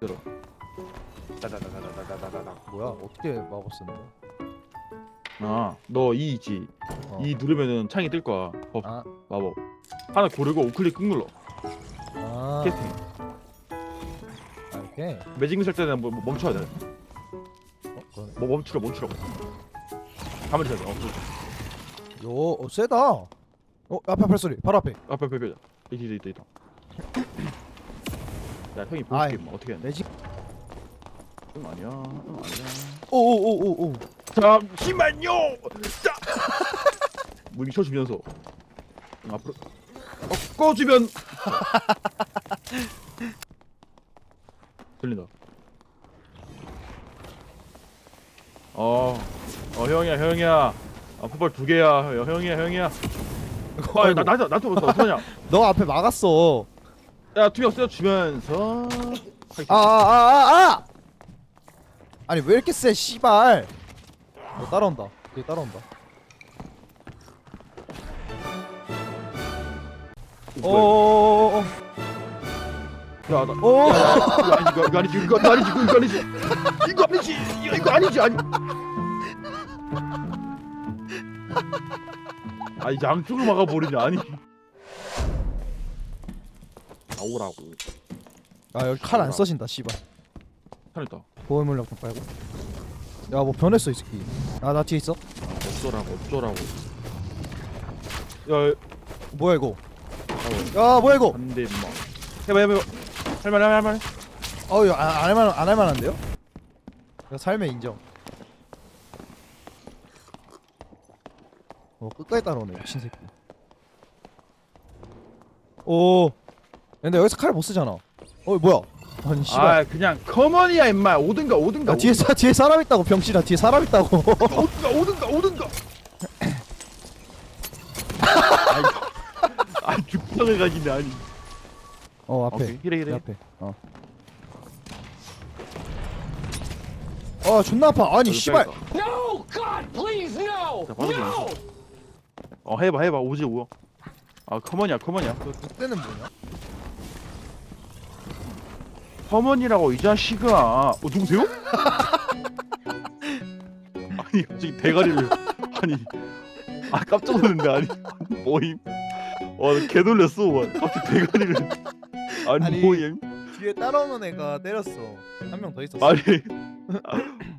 들어. 다다다다다다다다다. 뭐야? 어떻게 마법 쓰는 거야? 아, 너 E 있지. 어. E 누르면은 창이 뜰 거야. 법 아, 마법. 하나 고르고 우클릭 꾹 눌러. 아, 캐스팅. 아, 이렇게. 매직 미술 때는 뭐, 뭐 멈춰야 돼. 어, 그러네. 뭐 멈추라 멈추라고. 가만히 있어야 돼. 어, 그렇지. 요, 어, 세다. 어, 앞에 발소리. 바로 앞에. 앞에 앞에 앞에. 있다 있다 있다. 야 형이 아이. 보여줄게 뭐 어떻게 돼? 매직. 응 아니야. 응 아니야. 오오오오 오. 잠시만요. 자. 무기 쳐주면서 응, 앞으로 어, 꺼주면 들린다. 어, 어 형이야 형이야. 아 풋볼 두 개야. 어, 형이야 형이야. 아, 나 나도 나도 어떡하냐? 너 앞에 막았어. 야 투명 쓰여주면서 아, 아, 아, 아, 아! 아니 왜 이렇게 세, 씨발. 너 따라온다. 뒤에 따라온다. 어, 오오오오. 야, 나, 오. 야, 이거, 이거 아니지, 이거 아니지, 이거 아니지, 이거 아니지, 이거, 이거 아니지, 아니. 아, 이 양쪽을 막아버리냐, 아니. 나오라고. 아 여기 칼 안 써진다, 씨발. 편했다. 보호 물약 좀 빨고. 야 뭐 변했어 이 새끼. 아 나 뒤에 있어. 어쩌라고, 어쩌라고. 야, 뭐야 이거? 야 뭐야 이거? 안 돼, 임마. 해봐, 해봐, 해봐. 할만해, 할만해. 어유 안 할 만 안 할 만한데요? 야, 삶의 인정. 어 끝까지 따라오네 미친 새끼. 오. 근데 여기서 칼못 쓰잖아. 어 뭐야? 아니 씨발. 아, 그냥 커먼이야, 임마. 오든가, 오든가. 야 뒤에 사 뒤에 사람 있다고 병신아 뒤에 사람 있다고. 오든가, 오든가, 오든가. 아이, 아, 죽방을 가기네, 아니. 어 앞에. 오케이, 내 이래. 앞에. 어. 아 존나 아파. 아니 씨발. No! God, please, no! 자, 바로 No! 어 해봐 해봐 오지 오. 아 커먼이야 커먼이야. 그 그때는 뭐냐? 커먼이라고 이 자식아. 어 누구세요? 아니 갑자기 대가리를 아니 아 깜짝 놀랐네 아니 뭐임? 와개 놀랐어. 와, 갑자기 대가리를 아니, 아니, 뭐임? 뒤에 따라오는 애가 때렸어. 한 명 더 있었어. 아니